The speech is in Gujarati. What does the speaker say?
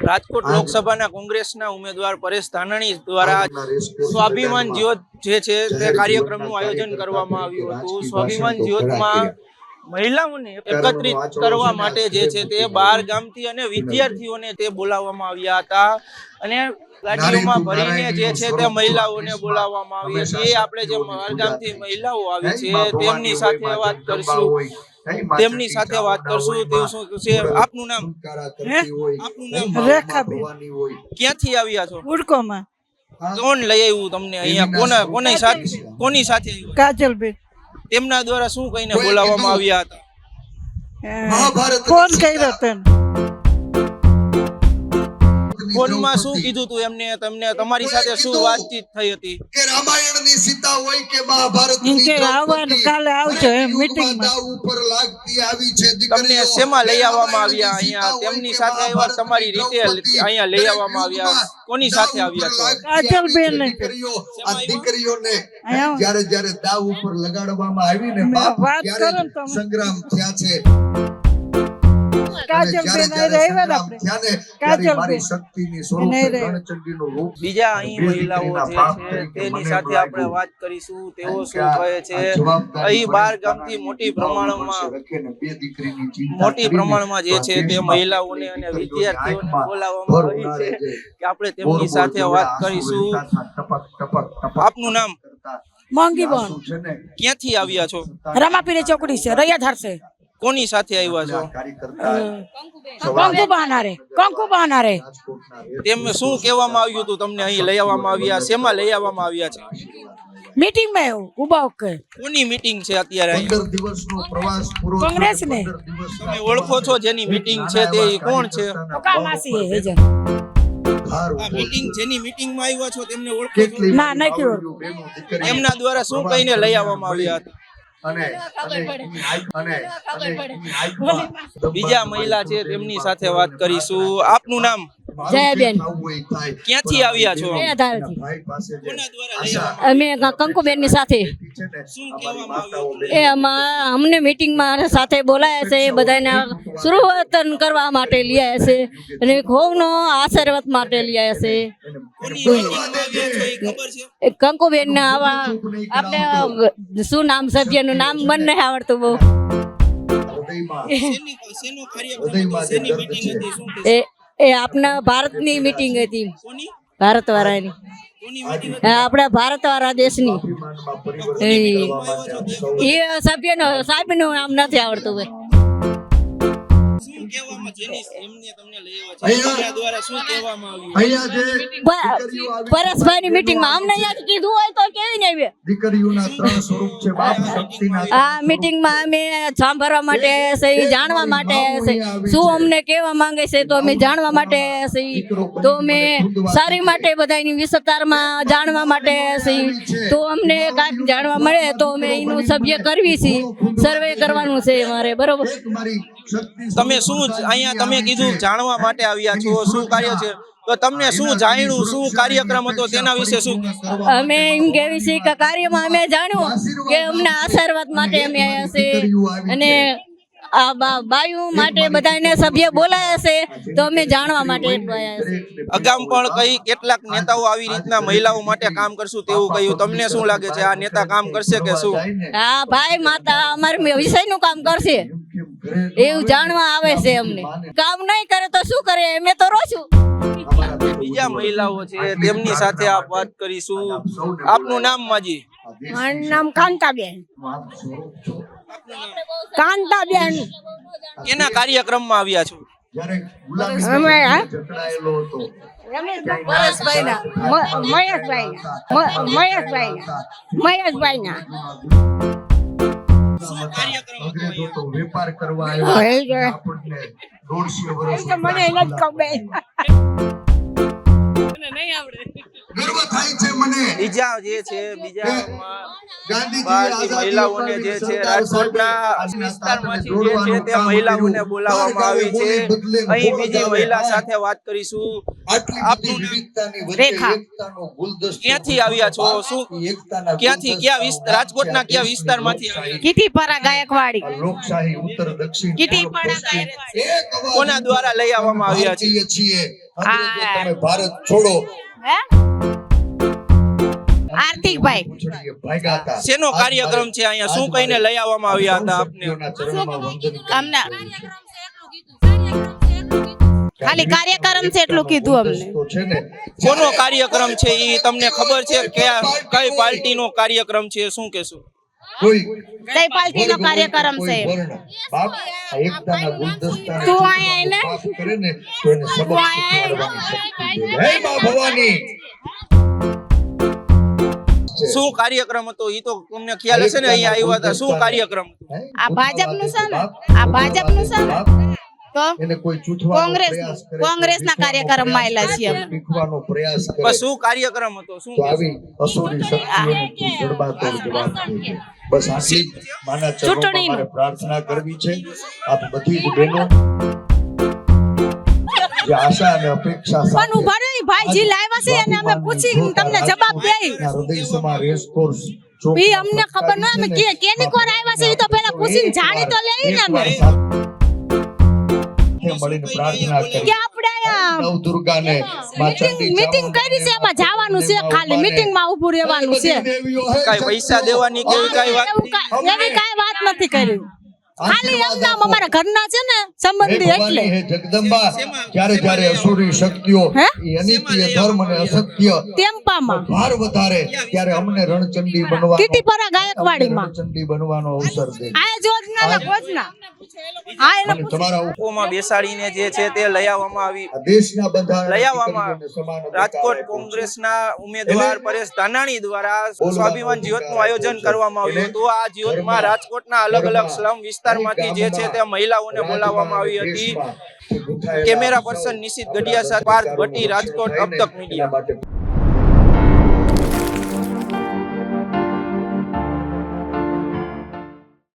રાજકોટ લોકસભાના કોંગ્રેસના ઉમેદવાર પરેશ ધાનાણી દ્વારા સ્વાભિમાન જ્યોત જે છે તે કાર્યક્રમનું આયોજન કરવામાં આવ્યું હતું. સ્વાભિમાન જ્યોતમાં મહિલાઓને એકત્રિત કરવા માટે જે છે તે બહાર ગામથી અને વિદ્યાર્થીઓને તે બોલાવવામાં આવ્યા હતા. અને ગાડીઓમાં ભરીને જે છે તે મહિલાઓને બોલાવવામાં આવી છે. આપણે જે બહાર ગામથી મહિલાઓ આવી છે તેમની સાથે વાત કરશું. તેમની સાથે વાત કરશું તે શું છે? આપનું નામ? હે? આપનું નામ? રેખાબેન. ક્યાંથી આવ્યા છો? ઉડકોમાં. કોણ લઈ આવ્યું તમને અહીંયા? કોના કોની સાથે કોની સાથે આવ્યું? કાજલબેન. તેમના દ્વારા શું કહીને બોલાવવામાં આવ્યા હતા? ફોન કર્યો તને ફોનમાં શું કીધું તું એમને? તમને તમારી સાથે શું વાતચીત થઈ હતી? કે રામાયણની સીતા હોય કે મહાભારત એમ કે આવવાનું કાલે આવજો એમ મીટિંગમાં ઉપર લાગતી આવી છે તમને શેમાં લઈ આવવામાં આવ્યા અહીંયા? તેમની સાથે આવ્યા? તમારી રીતે અહીંયા લઈ આવવામાં આવ્યા? કોની સાથે આવ્યા છો? કાજલબેન ને આ દીકરીઓને જ્યારે જ્યારે દાવ ઉપર લગાડવામાં આવી ને બાપ ત્યારે સંગ્રામ થયા છે. બીજા અહીં મહિલાઓ જે છે તેની સાથે આપણે વાત કરીશું. તેઓ શું કહે છે? અહીં બાર ગામથી મોટી પ્રમાણમાં મોટી પ્રમાણમાં જે છે તે મહિલાઓને અને વિદ્યાર્થીઓને બોલાવવામાં આવી છે કે આપણે તેમની સાથે વાત કરીશું. આપનું નામ? કરતા. મોંઘીબોન આંસુ છે ને, ક્યાંથી આવ્યા છો? રમાપીરે ચોકડી છે રૈયા ધારશે કોની સાથે આવ્યા છો? કાર્યકર્તા કંકુ બહાનારે કંકુ બહાનારે રાજકોટના રેત તેમ શું કહેવામાં આવ્યું હતું તમને અહીં લઈ આવવામાં આવ્યા? શેમાં લઈ આવવામાં આવ્યા છે? મીટિંગમાં એવું ઊભા ઓકે કોની મીટિંગ છે અત્યારે અહીં? પંદર દિવસનો પ્રવાસ પૂરો થયો કોંગ્રેસને. તમે ઓળખો છો જેની મીટિંગ છે તે કોણ છે? હેજન. આ મીટિંગ જેની મીટિંગમાં આવ્યા છો તેમને ઓળખો ના, નથી બાવળીઓ એમના દ્વારા શું કહીને લઈ આવવામાં આવ્યા હતા? બીજા મહિલા છે તેમની સાથે વાત કરીશું. આપનું નામ? જયાબેન. બેન. ક્યાંથી આવ્યા છો? અમે કંકુબેનની સાથે એ અમા- અમને મીટિંગમાં સાથે બોલાયા છે એ બધાને સુરવર્તન કરવા માટે લઈ છે અને ખોવનો આશીર્વાદ માટે લઈ છે. કંકુબેન ને આવા આપણે શું નામ સભ્યનું નામ મન નહીં. આવડતું બહુ? એ એ આપણા ભારતની મીટિંગ હતી. ભારત વાળાની આપણા ભારત વાળા દેશની એ સભ્યનો સાહેબનું નામ નથી આવડતું ભાઈ. છે. આવી પરેશભાઈની મીટિંગમાં અમને અહીંયા કીધું હોય તો કેવી ને દીકરીઓના ત્રણ સ્વરૂપ છે બાપ શક્તિના આ મીટિંગમાં અમે સાંભળવા માટે સહી જાણવા માટે શું અમને કહેવા માંગે છે તો અમે જાણવા માટે સહી તો અમે સારી માટે બધાની વિસ્તારમાં જાણવા માટે સહી તો અમને કાંઈક જાણવા મળે તો અમે એનું સભ્ય કરવી છીએ સર્વે કરવાનું છે અમારે બરોબર? તમે શું જ- અહીંયા તમે કીધું જાણવા માટે આવ્યા છો શું કાર્ય છે? તો તમને શું જાણ્યું શું કાર્યક્રમ હતો તેના વિશે શું? અમે એમ કેવી છે કે કાર્યમાં અમે જાણ્યું કે અમને આશીર્વાદ માટે અમે આવ્યા છે અને આ બાયું માટે બધાને સભ્ય બોલાયા છે તો અમે જાણવા માટે અગામ પણ કઈ કેટલાક નેતાઓ આવી રીતના મહિલાઓ માટે કામ કરશું તેવું કહ્યું. તમને શું લાગે છે? આ નેતા કામ કરશે કે શું? હા ભાઈ માતા અમારે વિષયનું કામ કરશે. એવું જાણવા આવે છે અમને. કામ નહીં કરે તો શું કરે? અમે તો રોશું બીજા મહિલાઓ છે તેમની સાથે આપ વાત કરીશું. આપનું નામ માજી? મારું નામ કાંતાબેન. કાંતાબેન. કેના કાર્યક્રમમાં આવ્યા છો? મહેશભાઈ મહેશભાઈ મહેશભાઈ ના. મહેશભાઈના મહેશભાઈના હતો. અંગ્રેજો વેપાર કરવા આવ્યા આપણને દોઢસો વર્ષ મને નથી ખબર. ગર્વ થાય છે મને બીજા જે છે બીજા ગાંધીજી મહિલાઓને જે છે રાજકોટના વિસ્તારમાંથી જે છે તે મહિલાઓને બોલાવવામાં આવી છે. અહીં બીજી મહિલા સાથે વાત કરીશું. આટલી બધી વિવિધતાની વચ્ચે રેખા. એકતાનો ગુલદસ્તો ક્યાંથી આવ્યા છો? શું- ક્યાંથી? ક્યાં રાજકોટના કયા વિસ્તાર વિસ્તારમાંથી લોકશાહી- કીટીપાડા ગાયકવાડી. લોકશાહી ઉત્તર દક્ષિણ કોના દ્વારા લઈ આવવામાં આવ્યા છે? છીએ. તમે ભારત છોડો હે? આર્થિકભાઈ. પૂંછડીએ ભાગ્યા હતા શેનો કાર્યક્રમ છે અહીંયા? શું કહીને લઈ આવવામાં આવ્યા હતા આપને. અમને ખાલી કાર્યક્રમ છે એટલું કીધું. અમને. તો છે ને કોનો કાર્યક્રમ છે એ તમને ખબર છે કે કઈ પાર્ટીનો કાર્યક્રમ છે? શું કહેશો? કોઈ કઈ પાર્ટીનો કાર્યક્રમ છે? બાપ એકતાના ગુલદસ્તાને તું અહીંયા આવીને? કરે ને તો એને સબક અહીંયા શીખવાડવાની શક્તિ છે. હે મા ભવાની? શું કાર્યક્રમ હતો? એ તો તમને ખ્યાલ હશે ને અહીંયા આવ્યા હતા. શું કાર્યક્રમ? આ ભાજપનું છે ને? આ ભાજપનું છે ને? તો એને કોઈ ચૂથવાનો કોંગ્રેસ પ્રયાસ કરે, કોંગ્રેસના કોઈ કાર્યક્રમમાં આયેલા છીએ શીખવાનો પ્રયાસ કરે. શું કાર્યક્રમ હતો? શું આવી અસુરી શક્તિઓને જડબાતોડ જવાબ દેજે. બસ આટલી માના ચરણોમાં મારે પ્રાર્થના કરવી છે. આપ બધી જ બહેનો જે આશા અને અપેક્ષા પણ સાથે ઊભા રહો, ઈ ભાઈ લાવ્યા છે અને અમે પૂછી તમને જવાબ દઈ હૃદય સમા રેસ કોર્સ ચોક અમને ખબર ન અમે કે કેની કોર આવ્યા છે એ તો પહેલા પૂછીને જાણી તો લઈએ ને અમે. સાથે મળીને પ્રાર્થના કરી. માં ચંડી મીટિંગ કરી છે એમાં જવાનું છે ખાલી મીટિંગમાં ઊભું રહેવાનું છે. કાંઈ પૈસા દેવાની કે વાત એવી કાંઈ વાત નથી કરી. ખાલી એમ નામ અમારા ઘરના છે ને સંબંધી એટલે. જગદંબા જ્યારે જ્યારે અસુરી શક્તિઓ? અનિત્ય ધર્મ અને અસત્ય તેમ્પામાં ભાર વધારે ત્યારે અમને રણચંડી બનવાનો કીટીપરા ગાયકવાડીમાં. રણચંડી બનવાનો અવસર દે. આ જોજના ના ભોજના. હા એને તમારા ઉપોમાં બેસાડીને જે છે તે લઈ આવવામાં આવી. આ દેશના બંધારણ લઈ આવવામાં રાજકોટ કોંગ્રેસના ઉમેદવાર પરેશ ધાનાણી દ્વારા સ્વાભિમાન જ્યોતનું આયોજન કરવામાં આવ્યું હતું. આ જ્યોતમાં રાજકોટના અલગ અલગ સ્લમ વિસ્તારમાંથી જે છે તે મહિલાઓને બોલાવવામાં આવી હતી. કેમેરા પર્સન નિશિત ગઢિયા સાથે પાર્થ ભટ્ટી રાજકોટ અબ તક મીડિયા.